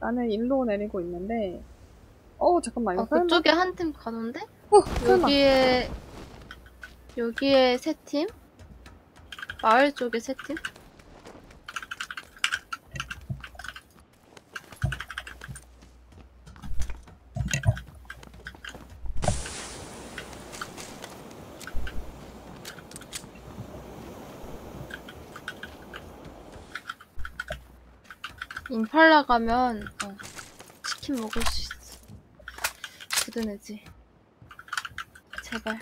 나는 일로 내리고 있는데 어 잠깐만 이거 어, 설마 그쪽에 한 팀 가던데? 어 설마 여기에 여기에 세 팀? 마을 쪽에 세 팀? 임팔라 가면 어, 치킨 먹을 수 있어. 부드네지. 제발.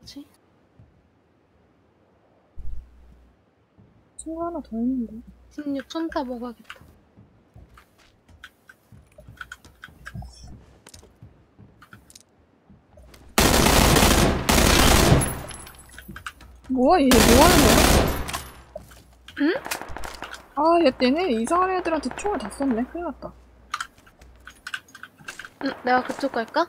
뭐지? 친구 하나 더 있는데 16천 다 먹어야겠다. 뭐야 얘 뭐하는 거야? 응? 아, 얘 때네 이상한 애들한테 총을 다 썼네. 큰일 났다. 응, 내가 그쪽 갈까?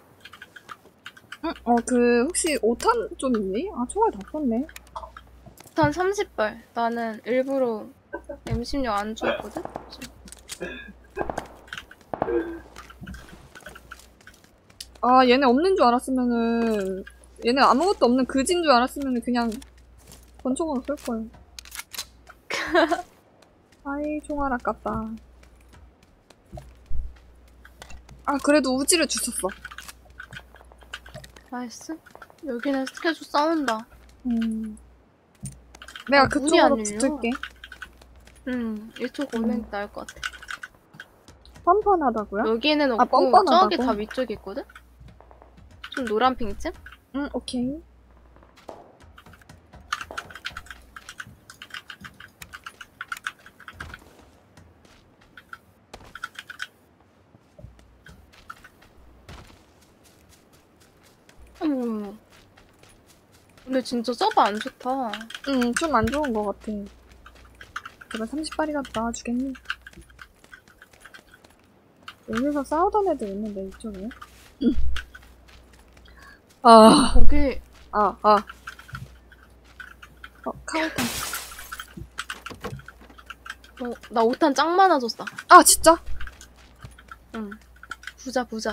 응? 어, 그, 혹시 5탄 좀 있니? 아, 총알 다 썼네. 한 30발. 나는 일부러 M16 안 주었거든? 아, 얘네 없는 줄 알았으면은, 얘네 아무것도 없는 그진 줄 알았으면은 그냥 권총으로 쏠걸. 아이, 총알 아깝다. 아, 그래도 우지를 주셨어. 나이스. 여기는 계속 싸운다. 음. 내가 아, 그쪽으로. 붙을게. 응, 이쪽 오면 나을 것 같아. 뻔뻔하다고요? 여기는 없고, 뻔뻔하다고? 저기 다 위쪽에 있거든? 좀 노란 핑쯤? 응, 오케이. 어머. 근데 진짜 서버 안 좋다. 응, 좀 안 좋은 것 같아. 제발 30발이라도 나와주겠니? 여기서 싸우던 애들 있는데, 이쪽에. 아, 거기, 아, 아. 어, 카운터. 어, 나 5탄 짱 많아졌다. 아, 진짜? 응. 부자, 부자.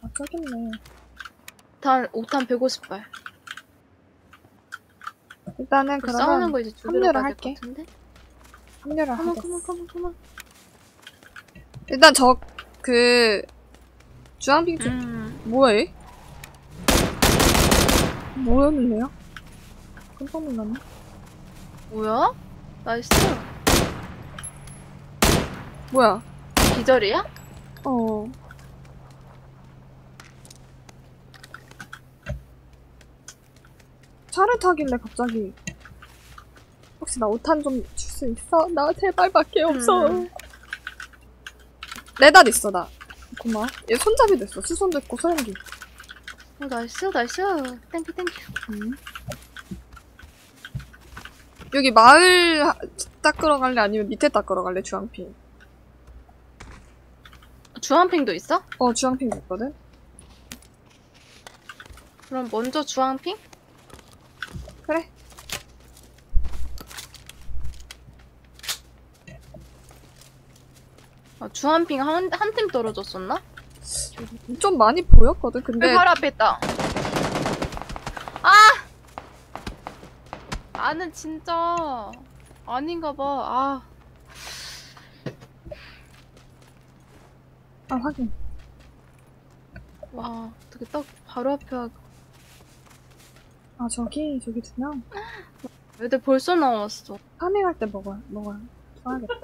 아, 있네. 5탄, 5탄 150발. 일단은 그 싸우는 그러면 거 이제 합류를 할게. 같은데? 합류를 하겠어. 가만, 가만, 가만. 일단 저, 그, 주황빙 쪽, 음. 뭐야, 얘? 뭐였는데요? 깜짝 놀랐네. 뭐야? 나이스. 뭐야? 기절이야? 어. 차를 타길래 갑자기 혹시 나 5탄 좀 줄 수 있어? 나 제발밖에 없어. 음. 내달 있어 나. 고마워. 얘 손잡이도 있어. 수손도 있고 소형기. 어, 나이스, 나이스. 땡큐, 땡큐. 음. 여기 마을 하- 닦으러 갈래? 아니면 밑에 닦으러 갈래? 주황핑. 주황핑도 있어? 어 주황핑 있거든. 그럼 먼저 주황핑? 그래. 아, 주황핑 한, 한 팀 떨어졌었나? 좀 많이 보였거든. 근데 내 바로 앞에 있다. 아! 나는 진짜 아닌가 봐. 아, 아 확인. 와, 어떻게 딱 바로 앞에 하... 아 저기 저기 두 명. 애들 벌써 나왔어. 파밍할 때 먹어야 먹어야 써야겠다.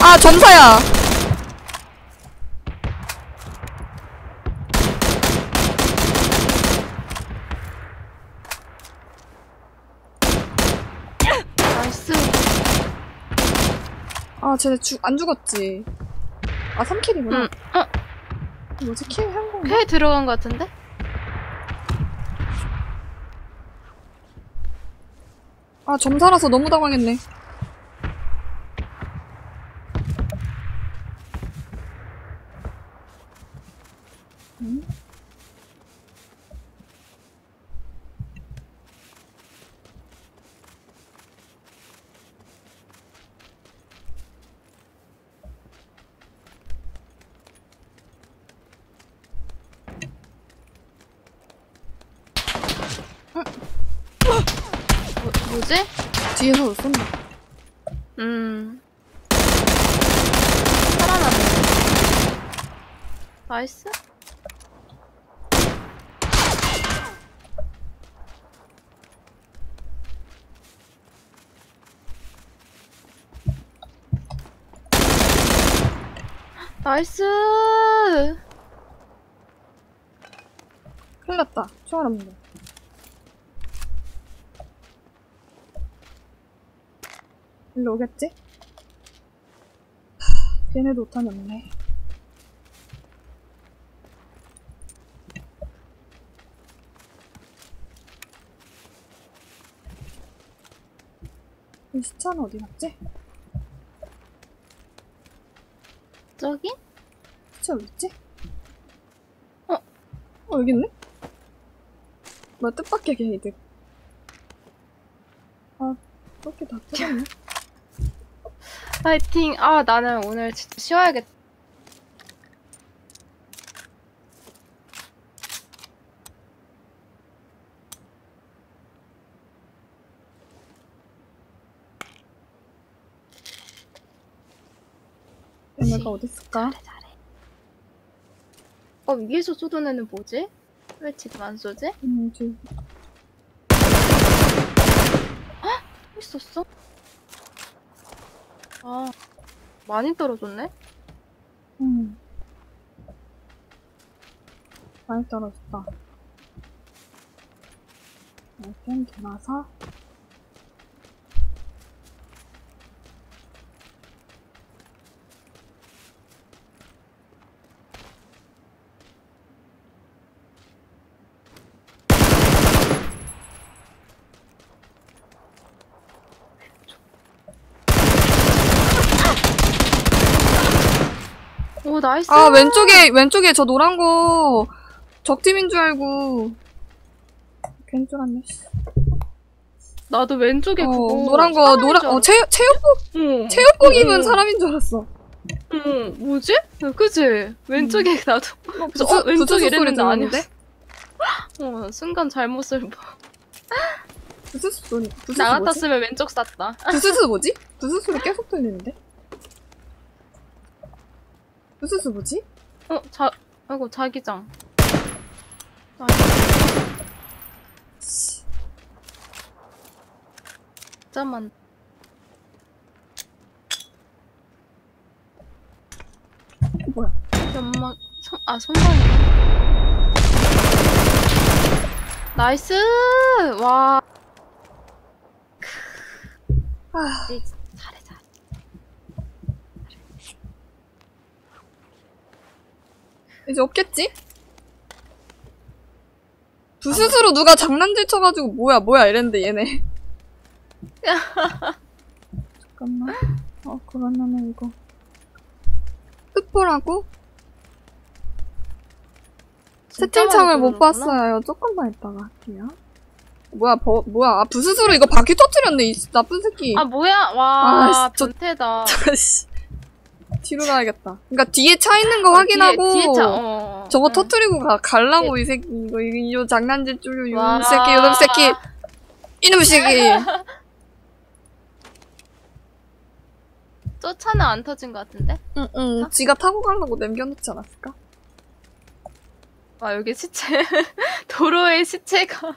아 전사야. 나이스. 아 쟤네 죽 안 죽었지. 아 3킬이구나. 응. 어. 뭐지? 킬 한 건가? 꽤 들어간 것 같은데? 아, 점사라서 너무 당황했네. 음? 뭐, 뭐지? 뒤에서 쏜다. 음. 살아났네. 나이스? 나이스! 큰일 났다. 총알 없네. 일로 오겠지? 하, 걔네도 오탄이 없네. 이 시차는 어디 갔지? 저기? 시차 어디 있지? 어? 어, 여기 있네? 뭐야, 뜻밖의 게이득. 아, 그렇게 다 터졌네. 파이팅! 아, 나는 오늘 진짜 쉬어야겠다. 얘네가 어디 있을까? 잘해, 잘해. 어, 위에서 쏘던 애는 뭐지? 왜 지금 안 쏘지? 음, 저, 있었어? 아, 많이 떨어졌네? 음. 많이 떨어졌다. 아이템 돌아서. 오, 나이스! 아, 왼쪽에, 왼쪽에 저 노란 거, 적팀인 줄 알고. 괜히 줄 알았네. 씨. 나도 왼쪽에 어, 그거. 노란 거, 노란, 줄 어, 체, 체육복, 응. 체육복 입은 응. 사람인 줄 알았어. 응, 뭐지? 어, 그치? 왼쪽에 나도. 어, 그래서, 어, 왼쪽 이랬는데 아닌데? 어, 순간 잘못을 봐. 부스스 소리. 부스스 나? 같았으면 왼쪽 쐈다. 부스스 뭐지? 부스스 소리 계속 들리는데? 부스스 뭐지? 어, 자, 아이고, 자기장. 아, 잠깐만. 뭐야? 연막, 손, 아, 손방이 나이스! 와. 아, 네, 잘해, 잘해. 이제 없겠지? 부스스로 누가 장난질 쳐가지고 뭐야 뭐야 이랬는데 얘네 잠깐만 어 그러면은 이거 흑보라고? 채팅창을 못. 봤어요 조금만 있다가 할게요 뭐야 버, 뭐야 아, 부스스로 이거 바퀴 터뜨렸네 이 나쁜 새끼 아, 뭐야? 와, 아, 저- 변태다. 씨. 뒤로 가야겠다 그니까 뒤에 차 있는 거 어, 확인하고 뒤에, 뒤에 차, 어. 저거 응. 터뜨리고 가, 갈라고 이 새끼 이거 이거 이 장난질 줄 와. 이놈 새끼 이놈 새끼 이놈 새끼 저 차는 안 터진 것 같은데? 응응 지가 타고 가려고 남겨놓지 않았을까? 와, 여기 시체. 도로에 시체가.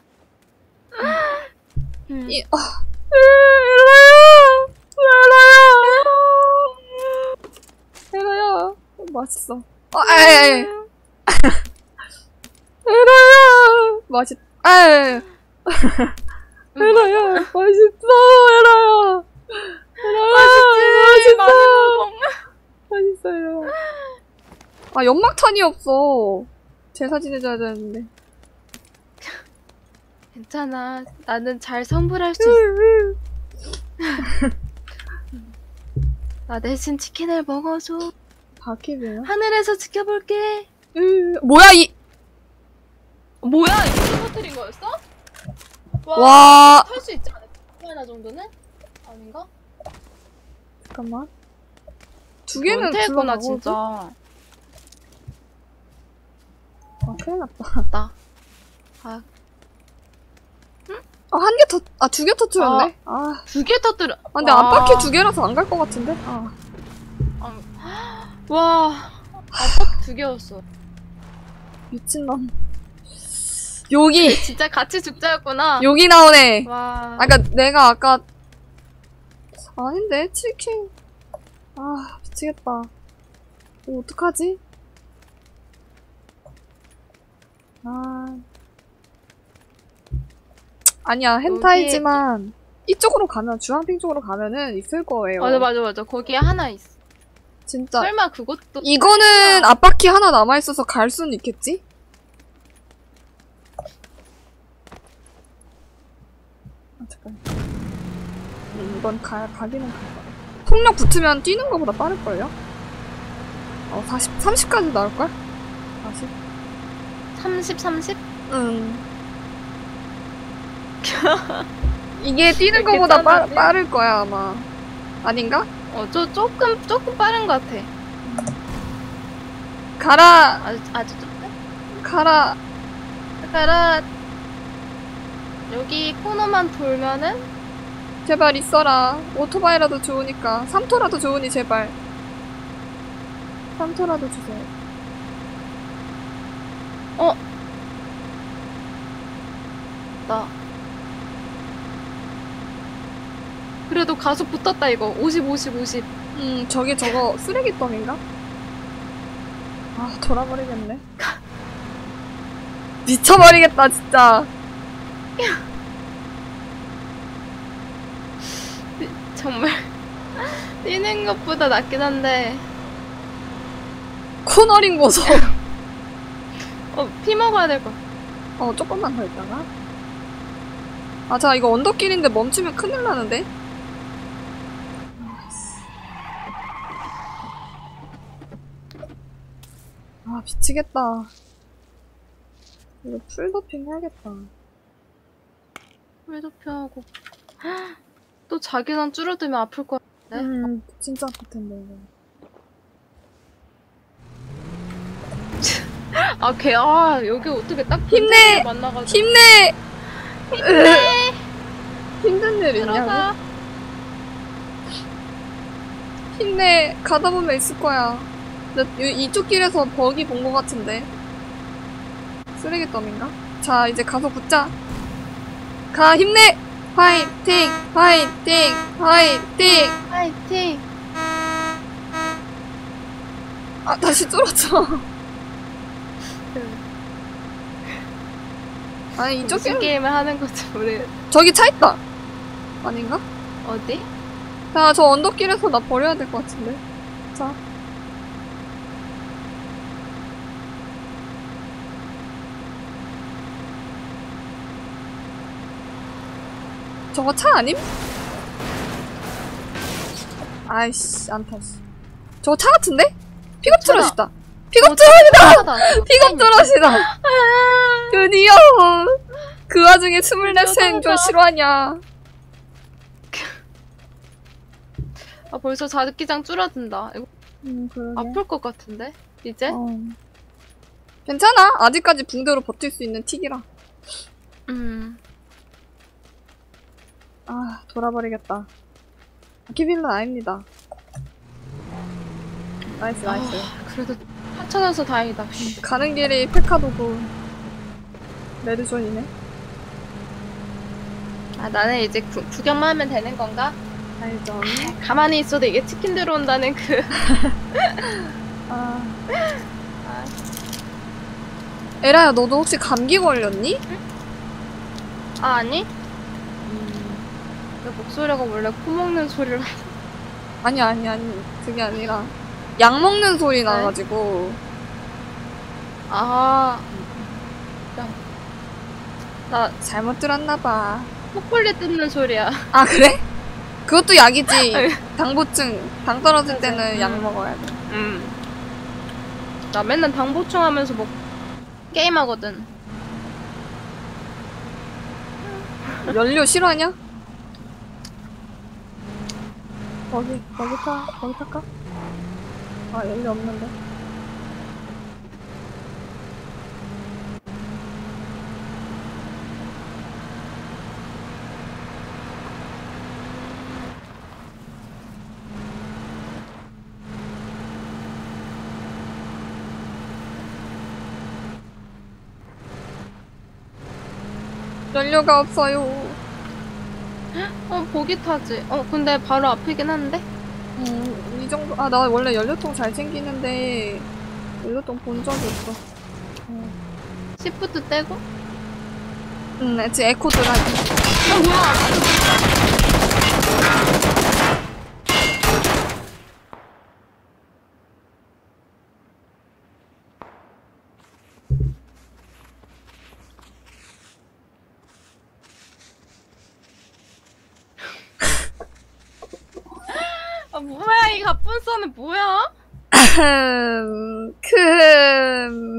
음. 이, 아. 에라야 에라야 에라야 맛있어 어 에이 에라야 맛있 에이 에라야 맛있어 에라야 에라야 맛있지? 맛있어 먹어. 맛있어요. 아, 연막탄이 없어. 제사 지내줘야 되는데. 괜찮아. 나는 잘 성불할 수 있어. 나 대신 치킨을 먹어줘. 바퀴네요. 하늘에서 지켜볼게. 뭐야, 이, 뭐야? 이거 터뜨린 거였어? 와, 탈수 있지 않을까? 하나 정도는? 아닌가? 잠깐만. 두 개는 굴러가거든? 진짜. 아, 큰일 났다. 나. 아, 아, 한 개 터, 아, 두 개 터트렸네? 아, 두개 터뜨려. 아, 근데 와. 앞바퀴 두 개라서 안 갈 것 같은데? 아, 와. 앞바퀴 두 개였어. 미친놈. 여기, 진짜 같이 죽자였구나. 여기 나오네. 와. 아까 내가 아까 아닌데 치킨 아 미치겠다 이거 어떡하지? 아 아니야 헨타이지만 이쪽으로 가면 주황핑 쪽으로 가면은 있을 거예요 맞아, 맞아, 맞아. 거기에 하나 있어. 진짜 설마 그것도. 이거는 앞바퀴 하나 남아 있어서 갈 수는 있겠지? 아, 잠깐. 음, 이건 가, 가기는 갈 거야. 폭력 붙으면 뛰는 거보다 빠를 걸요? 어, 40, 30까지 나올 걸? 40? 30, 30? 응. 이게 뛰는 이렇게 거보다 빠, 짠하지? 빠를 거야, 아마. 아닌가? 어, 저 조금, 조금 빠른 것 같아. 가라! 아주, 아주 조금? 가라! 가라. 여기 코너만 돌면은? 제발 있어라. 오토바이라도 좋으니까. 삼토라도 좋으니 제발. 삼토라도 주세요. 나. 그래도 가속 붙었다, 이거. 50, 50, 50. 음, 저기 저거 쓰레기덩인가? 아, 돌아버리겠네. 미쳐버리겠다, 진짜. 정말. 뛰는 것보다 낫긴 한데. 코너링 보소. 어, 피 먹어야 될 것. 어, 조금만 더 있다가. 아, 자, 이거 언덕길인데 멈추면 큰일 나는데? 미치겠다. 이거 풀도핑 해야겠다. 풀도표하고. 또 자기는 줄어들면 아플 거야. 네? 음, 진짜 아플 텐데, 이거. 아, 걔, 아, 여기 어떻게 딱 힘내! 분들을 만나가지고. 힘내! 힘내! 힘든 일 있냐고? 힘내! 가다 보면 있을 거야. 나 이- 이쪽 길에서 버기 본거 같은데. 쓰레기더미인가? 자, 이제 가서 붙자. 가, 힘내! 화이팅! 화이팅! 화이팅! 파이팅! 아, 다시 쫄았죠. 아니, 이쪽 무슨 길, 게임 을 하는 건지 모르겠 저기 차 있다! 아닌가? 어디? 야, 저 언덕길에서 나 버려야 될 것 같은데. 자. 저거 차 아님? 아이씨, 안 탔어. 저거 차 같은데? 픽업. 트럭이다. 픽업 트럭이다! 픽업 트럭이다! 드디어! 그 와중에 24생 좀. 싫어하냐. 아, 벌써 자기장 줄어든다. 이거 음. 아플 것 같은데? 이제? 어. 괜찮아. 아직까지 붕대로 버틸 수 있는 틱이라. 음. 아, 돌아버리겠다. 키빌은 아닙니다. 나이스, 나이스. 아, 그래도 하찮아서 다행이다. 씨. 가는 길이 페카도고, 레드존이네. 아, 나는 이제 구, 구경만 하면 되는 건가? 알죠. 가만히 있어도 이게 치킨 들어온다는 그. 아. 아, 에라야, 너도 혹시 감기 걸렸니? 아, 아니? 내 목소리가 원래 코 먹는 소리를. 아니, 아니, 아니. 그게 아니라, 약 먹는 소리 나가지고, 아, 나 잘못 들었나 봐. 초콜릿 뜯는 소리야. 아, 그래? 그것도 약이지. 당보증, 당 떨어질 맞아. 때는 약 음. 먹어야 돼. 음. 나 맨날 당 보충하면서 뭐 게임하거든. 연료 싫어하냐? 거기, 거기 타, 거기 탈까? 아, 연료 없는데. 연료가 없어요. 어, 보기 타지. 어, 근데 바로 앞이긴 한데? 음, 이 정도. 아, 나 원래 연료통 잘 챙기는데, 연료통 본 적이 없어. 음, 시프트 떼고? 음 지금 에코 드라이브. 아, 뭐야! 아, 가쁜 썰은 뭐야? 큰, 큰.